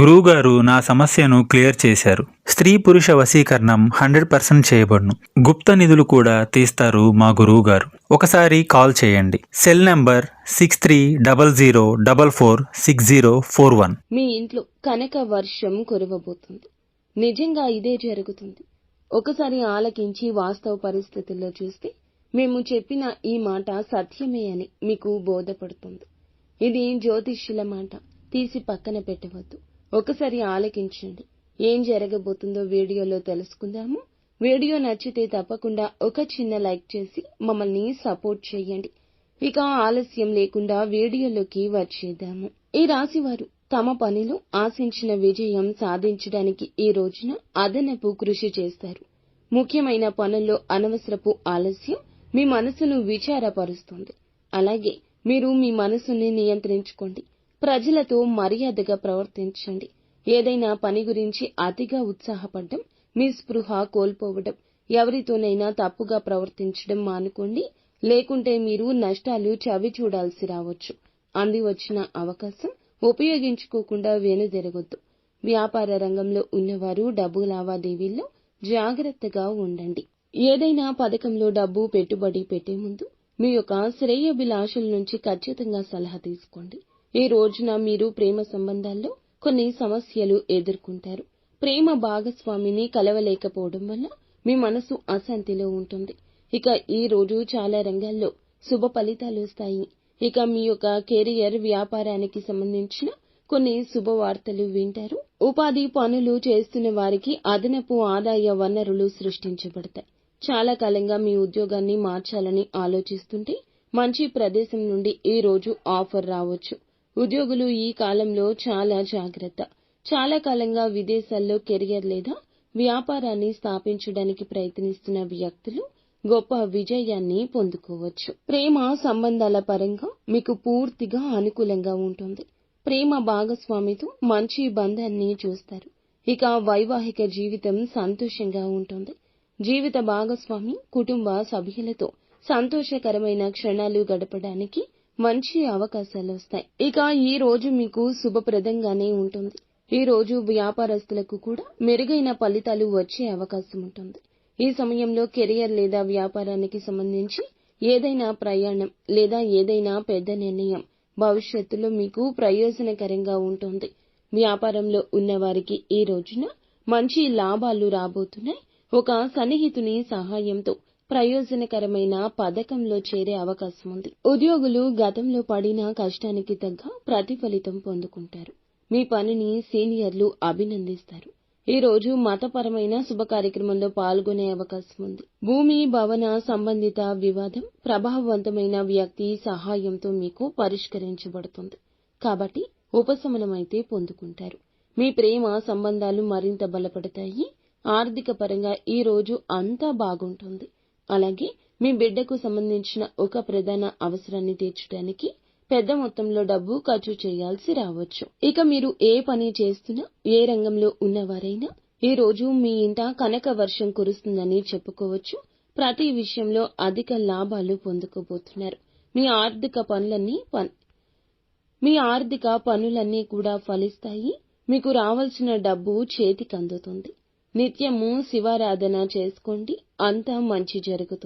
గురువుగారు నా సమస్యను క్లియర్ చేశారు. స్త్రీ పురుష వశీకరణం హండ్రెడ్ పర్సెంట్ చేయబడును. గుప్త నిధులు కూడా తీస్తారు మా గురువుగారు. ఒకసారి కాల్ చేయండి. Cell number six three double zero double four six zero four one మీ ఇంట్లో కనక వర్షం కురవబోతుంది. నిజంగా ఇదే జరుగుతుంది. ఒకసారి ఆలకించి వాస్తవ పరిస్థితుల్లో చూస్తే మేము చెప్పిన ఈ మాట సత్యమే అని మీకు బోధపడుతుంది. ఇది జ్యోతిష్యుల మాట. తీసి పక్కన పెట్టవద్దు. ఒకసారి ఆలకించండి. ఏం జరగబోతుందో వీడియోలో తెలుసుకుందాము. వీడియో నచ్చితే తప్పకుండా ఒక చిన్న లైక్ చేసి మమ్మల్ని సపోర్ట్ చేయండి. ఇక ఆలస్యం లేకుండా వీడియోలోకి వచ్చేద్దాము. ఈ రాశివారు తమ పనిలో ఆశించిన విజయం సాధించడానికి ఈ రోజున అదనపు కృషి చేస్తారు. ముఖ్యమైన పనుల్లో అనవసరపు ఆలస్యం మీ మనసును విచారపరుస్తుంది. అలాగే మీరు మీ మనసుని నియంత్రించుకోండి. ప్రజలతో మర్యాదగా ప్రవర్తించండి. ఏదైనా పని గురించి అతిగా ఉత్సాహపడడం మీ స్పృహ కోల్పోవడం ఎవరితోనైనా తప్పుగా ప్రవర్తించడం మానుకోండి. లేకుంటే మీరు నష్టాలు చవి చూడాల్సి రావచ్చు. అంది వచ్చిన అవకాశం ఉపయోగించుకోకుండా వెనుదిరగొద్దు. వ్యాపార రంగంలో ఉన్నవారు డబ్బు లావాదేవీల్లో జాగ్రత్తగా ఉండండి. ఏదైనా పథకంలో డబ్బు పెట్టుబడి పెట్టే ముందు మీ యొక్క శ్రేయోభిలాషుల నుంచి ఖచ్చితంగా సలహా తీసుకోండి. ఈ రోజున మీరు ప్రేమ సంబంధాల్లో కొన్ని సమస్యలు ఎదుర్కొంటారు. ప్రేమ భాగస్వామిని కలవలేకపోవడం వల్ల మీ మనసు అశాంతిలో ఉంటుంది. ఇక ఈ రోజు చాలా రంగాల్లో శుభ ఫలితాలు వస్తాయి. ఇక మీ యొక్క కెరియర్ వ్యాపారానికి సంబంధించిన కొన్ని శుభవార్తలు వింటారు. ఉపాధి పనులు చేస్తున్న వారికి అదనపు ఆదాయ వనరులు సృష్టించబడతాయి. చాలా కాలంగా మీ ఉద్యోగాన్ని మార్చాలని ఆలోచిస్తుంటే మంచి ప్రదేశం నుండి ఈ రోజు ఆఫర్ రావచ్చు. ఉద్యోగులు ఈ కాలంలో చాలా జాగ్రత్త. చాలా కాలంగా విదేశాల్లో కెరియర్ లేదా వ్యాపారాన్ని స్థాపించడానికి ప్రయత్నిస్తున్న వ్యక్తులు గొప్ప విజయాన్ని పొందుకోవచ్చు. ప్రేమ సంబంధాల పరంగా మీకు పూర్తిగా అనుకూలంగా ఉంటుంది. ప్రేమ భాగస్వామితో మంచి బంధాన్ని చూస్తారు. ఇక వైవాహిక జీవితం సంతోషంగా ఉంటుంది. జీవిత భాగస్వామి కుటుంబ సభ్యులతో సంతోషకరమైన క్షణాలు గడపడానికి మంచి అవకాశాలు వస్తాయి. ఇక ఈ రోజు మీకు శుభప్రదంగానే ఉంటుంది. ఈ రోజు వ్యాపారస్తులకు కూడా మెరుగైన ఫలితాలు వచ్చే అవకాశం ఉంటుంది. ఈ సమయంలో కెరియర్ లేదా వ్యాపారానికి సంబంధించి ఏదైనా ప్రయాణం లేదా ఏదైనా పెద్ద నిర్ణయం భవిష్యత్తులో మీకు ప్రయోజనకరంగా ఉంటుంది. వ్యాపారంలో ఉన్నవారికి ఈ రోజున మంచి లాభాలు రాబోతున్నాయి. ఒక సన్నిహితుని సహాయంతో ప్రయోజనకరమైన పథకంలో చేరే అవకాశం ఉంది. ఉద్యోగులు గతంలో పడిన కష్టానికి తగ్గ ప్రతిఫలితం పొందుకుంటారు. మీ పనిని సీనియర్లు అభినందిస్తారు. ఈ రోజు మతపరమైన శుభ కార్యక్రమంలో పాల్గొనే అవకాశం ఉంది. భూమి భవన సంబంధిత వివాదం ప్రభావవంతమైన వ్యక్తి సహాయంతో మీకు పరిష్కరించబడుతుంది. కాబట్టి ఉపశమనమైతే పొందుకుంటారు. మీ ప్రేమ సంబంధాలు మరింత బలపడతాయి. ఆర్థిక పరంగా ఈ రోజు అంతా బాగుంటుంది. అలాగే మీ బిడ్డకు సంబంధించిన ఒక ప్రధాన అవసరాన్ని తీర్చడానికి పెద్ద మొత్తంలో డబ్బు ఖర్చు చేయాల్సి రావచ్చు. ఇక మీరు ఏ పని చేస్తున్నా ఏ రంగంలో ఉన్నవారైనా ఈ రోజు మీ ఇంట కనక వర్షం కురుస్తుందని చెప్పుకోవచ్చు. ప్రతి విషయంలో అధిక లాభాలు పొందుకోబోతున్నారు. మీ ఆర్థిక పనులన్నీ మీ ఆర్థిక పనులన్నీ కూడా ఫలిస్తాయి. మీకు రావాల్సిన డబ్బు చేతికి అందుతుంది. నిత్యము శివారాధన చేసుకోండి. అంతా మంచి జరుగుతుంది.